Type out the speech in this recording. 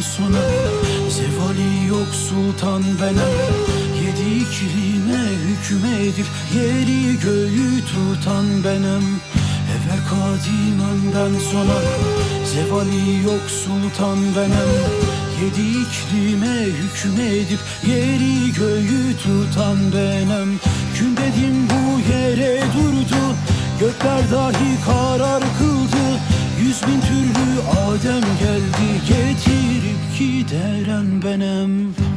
sonra Zevali yok sultan benem Yedi iklime hükmedir. Yeri göğü tutan benim. Evvel kadim önden sonra Zevali yok sultan benem Yedi iklime hükmedir. Yeri göğü tutan benim. Gün dedim bu yere durdu. Gökler dahi karar kıldı. Yüz bin türlü Adem gideren benim